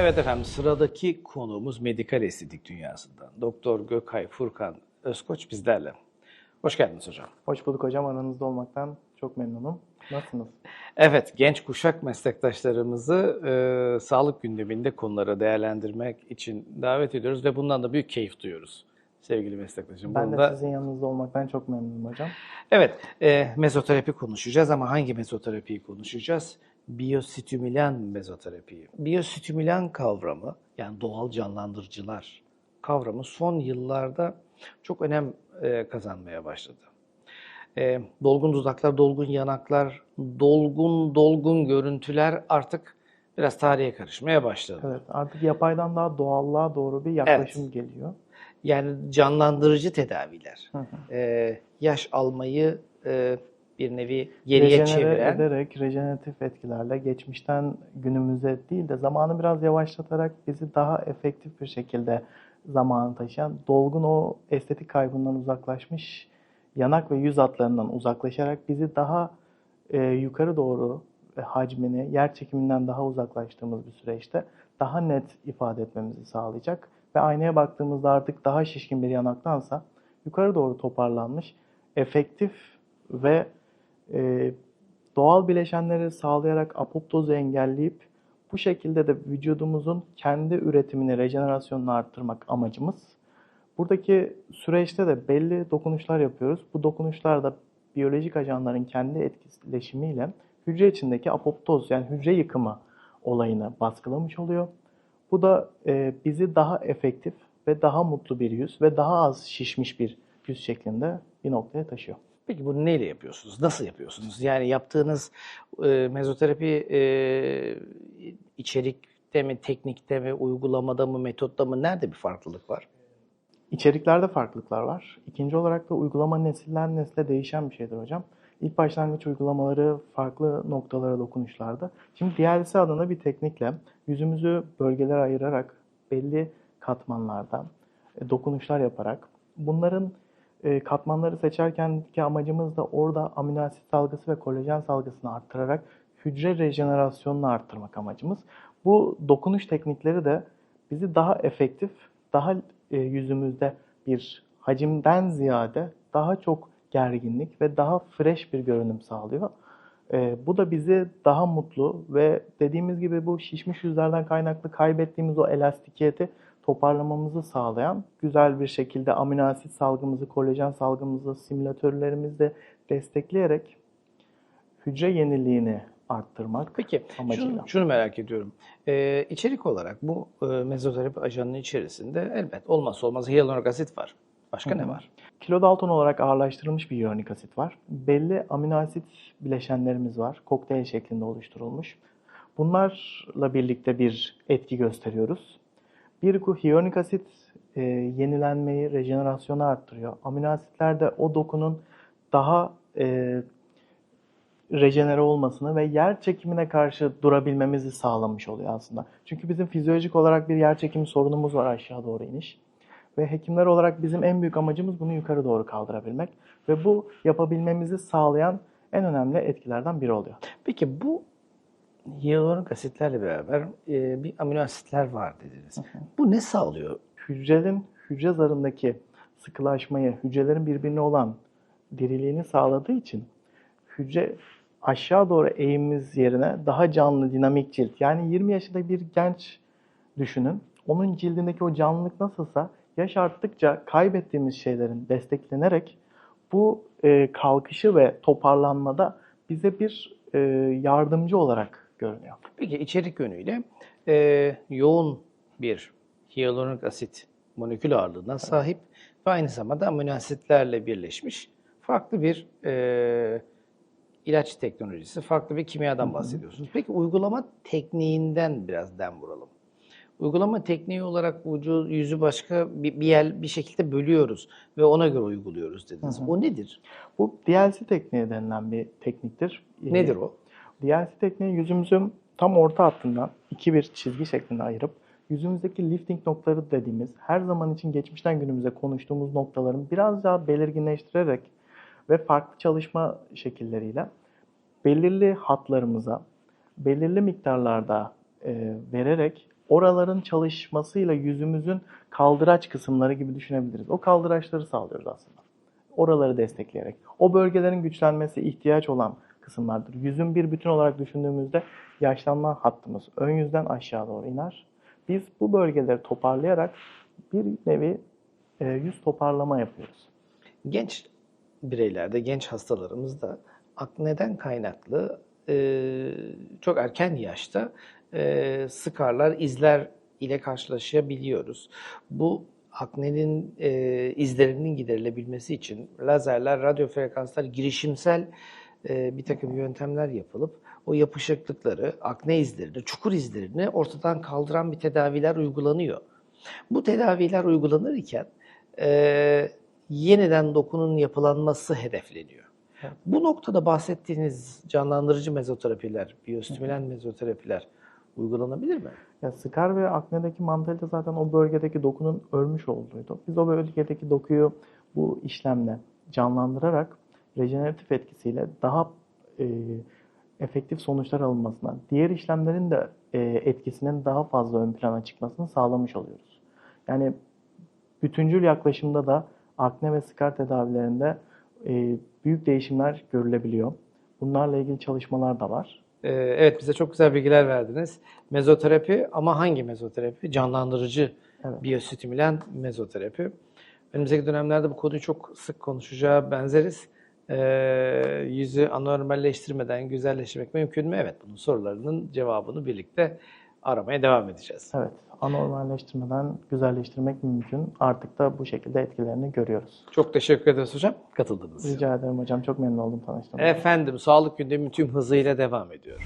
Evet efendim sıradaki konuğumuz medikal estetik dünyasından. Doktor Gökay Furkan Özkoç bizlerle. Hoş geldiniz hocam. Hoş bulduk hocam. Aranızda olmaktan çok memnunum. Nasılsınız? Evet, genç kuşak meslektaşlarımızı e, sağlık gündeminde konulara değerlendirmek için davet ediyoruz ve bundan da büyük keyif duyuyoruz sevgili meslektaşım. Ben Bunda- de sizin yanınızda olmaktan çok memnunum hocam. Evet, e, mezoterapi konuşacağız ama hangi mezoterapiyi konuşacağız? Biyostimülen mezoterapiyi. Biyostimülen kavramı, yani doğal canlandırıcılar kavramı son yıllarda çok önem e, kazanmaya başladı. E, dolgun dudaklar, dolgun yanaklar, dolgun dolgun görüntüler artık biraz tarihe karışmaya başladı. Evet, artık yapaydan daha doğallığa doğru bir yaklaşım geliyor. Yani canlandırıcı tedaviler. Hı hı. e, yaş almayı e, bir nevi geriye Rejenere çeviren ederek, rejeneratif etkilerle geçmişten günümüze değil de zamanı biraz yavaşlatarak bizi daha efektif bir şekilde zamanı taşıyan, dolgun o estetik kaybından uzaklaşmış yanak ve yüz hatlarından uzaklaşarak bizi daha e, yukarı doğru ve hacmini yer çekiminden daha uzaklaştığımız bir süreçte daha net ifade etmemizi sağlayacak ve aynaya baktığımızda artık daha şişkin bir yanaktansa yukarı doğru toparlanmış, efektif ve e, doğal bileşenleri sağlayarak apoptozu engelleyip bu şekilde de vücudumuzun kendi üretimini, rejenerasyonunu arttırmak amacımız. Buradaki süreçte de belli dokunuşlar yapıyoruz. Bu dokunuşlar da biyolojik ajanların kendi etkileşimiyle hücre içindeki apoptoz yani hücre yıkımı olayını baskılamış oluyor. Bu da e, bizi daha efektif ve daha mutlu bir yüz ve daha az şişmiş bir yüz şeklinde bir noktaya taşıyor. Peki bunu neyle yapıyorsunuz? Nasıl yapıyorsunuz? Yani yaptığınız e, mezoterapi e, içerikte mi, teknikte mi, uygulamada mı, metotta mı? Nerede bir farklılık var? İçeriklerde farklılıklar var. İkinci olarak da uygulama nesilden nesile değişen bir şeydir hocam. İlk başlangıç uygulamaları farklı noktalara dokunuşlardı. Şimdi DLC adına bir teknikle yüzümüzü bölgelere ayırarak belli katmanlardan e, dokunuşlar yaparak bunların e, katmanları seçerkenki amacımız da orada amino asit salgısı ve kolajen salgısını arttırarak hücre rejenerasyonunu arttırmak amacımız. Bu dokunuş teknikleri de bizi daha efektif, daha e, yüzümüzde bir hacimden ziyade daha çok gerginlik ve daha fresh bir görünüm sağlıyor. E, bu da bizi daha mutlu ve dediğimiz gibi bu şişmiş yüzlerden kaynaklı kaybettiğimiz o elastikiyeti toparlamamızı sağlayan güzel bir şekilde amino asit salgımızı, kolajen salgımızı, simülatörlerimizle destekleyerek hücre yeniliğini arttırmak Peki amacıyla. şunu, şunu merak ediyorum. Ee, içerik olarak bu e, mezoterapi ajanının içerisinde elbet olmazsa olmaz hyaluronik asit var. Başka ne var? Kilodalton olarak ağırlaştırılmış bir hyaluronik asit var. Belli amino asit bileşenlerimiz var. Kokteyl şeklinde oluşturulmuş. Bunlarla birlikte bir etki gösteriyoruz. Bir hyaluronik asit e, yenilenmeyi, rejenerasyonu arttırıyor. Amino asitler de o dokunun daha e, rejenere olmasını ve yer çekimine karşı durabilmemizi sağlamış oluyor aslında. Çünkü bizim fizyolojik olarak bir yer çekimi sorunumuz var aşağı doğru iniş. Ve hekimler olarak bizim en büyük amacımız bunu yukarı doğru kaldırabilmek. Ve bu yapabilmemizi sağlayan en önemli etkilerden biri oluyor. Peki bu hyaluronik asitlerle beraber e, bir amino asitler var dediniz. Bu ne sağlıyor? Hücrenin hücre zarındaki sıkılaşmayı, hücrelerin birbirine olan diriliğini sağladığı için hücre aşağı doğru eğimimiz yerine daha canlı, dinamik cilt. Yani 20 yaşında bir genç düşünün. Onun cildindeki o canlılık nasılsa yaş arttıkça kaybettiğimiz şeylerin desteklenerek bu e, kalkışı ve toparlanmada bize bir e, yardımcı olarak görünüyor. Peki içerik yönüyle e, yoğun bir hyaluronik asit molekül ağırlığına sahip ve aynı zamanda amino asitlerle birleşmiş farklı bir e, ilaç teknolojisi, farklı bir kimyadan bahsediyorsunuz. Peki uygulama tekniğinden biraz dem vuralım. Uygulama tekniği olarak vücudu, yüzü başka bir, bir yer bir şekilde bölüyoruz ve ona göre uyguluyoruz dediniz. O nedir? Bu DLC tekniği denilen bir tekniktir. E, Nedir o? DLC tekniği yüzümüzün tam orta hattından iki bir çizgi şeklinde ayırıp yüzümüzdeki lifting noktaları dediğimiz her zaman için geçmişten günümüze konuştuğumuz noktaların biraz daha belirginleştirerek ve farklı çalışma şekilleriyle belirli hatlarımıza belirli miktarlarda e, vererek oraların çalışmasıyla yüzümüzün kaldıraç kısımları gibi düşünebiliriz. O kaldıraçları sağlıyoruz aslında. Oraları destekleyerek. O bölgelerin güçlenmesi ihtiyaç olan kısımlardır. Yüzün bir bütün olarak düşündüğümüzde yaşlanma hattımız ön yüzden aşağı doğru iner. Biz bu bölgeleri toparlayarak bir nevi e, yüz toparlama yapıyoruz. Genç bireylerde, genç hastalarımızda akneden kaynaklı e, çok erken yaşta e, skarlar, izler ile karşılaşabiliyoruz. Bu aknenin e, izlerinin giderilebilmesi için lazerler, radyo frekanslar, girişimsel e, bir takım yöntemler yapılıp o yapışıklıkları, akne izlerini, çukur izlerini ortadan kaldıran bir tedaviler uygulanıyor. Bu tedaviler uygulanırken e, yeniden dokunun yapılanması hedefleniyor. Evet. Bu noktada bahsettiğiniz canlandırıcı mezoterapiler, biyostimülen mezoterapiler uygulanabilir mi? Ya skar ve aknedeki mantalite zaten o bölgedeki dokunun ölmüş olduğuydu. Biz o bölgedeki dokuyu bu işlemle canlandırarak rejeneratif etkisiyle daha e, efektif sonuçlar alınmasına, diğer işlemlerin de e, etkisinin daha fazla ön plana çıkmasını sağlamış oluyoruz. Yani bütüncül yaklaşımda da akne ve skar tedavilerinde e, büyük değişimler görülebiliyor. Bunlarla ilgili çalışmalar da var. Ee, evet bize çok güzel bilgiler verdiniz. Mezoterapi ama hangi mezoterapi? Canlandırıcı Evet. biyostimülen mezoterapi. Önümüzdeki dönemlerde bu konuyu çok sık konuşacağı benzeriz. Ee, yüzü anormalleştirmeden güzelleştirmek mümkün mü? Evet bunun sorularının cevabını birlikte aramaya devam edeceğiz. Evet, anormalleştirmeden güzelleştirmek mümkün. Artık da bu şekilde etkilerini görüyoruz. Çok teşekkür ederiz hocam katıldığınız için. Rica ederim hocam. Çok memnun oldum tanıştığıma. Efendim sağlık gündemi tüm hızıyla devam ediyor.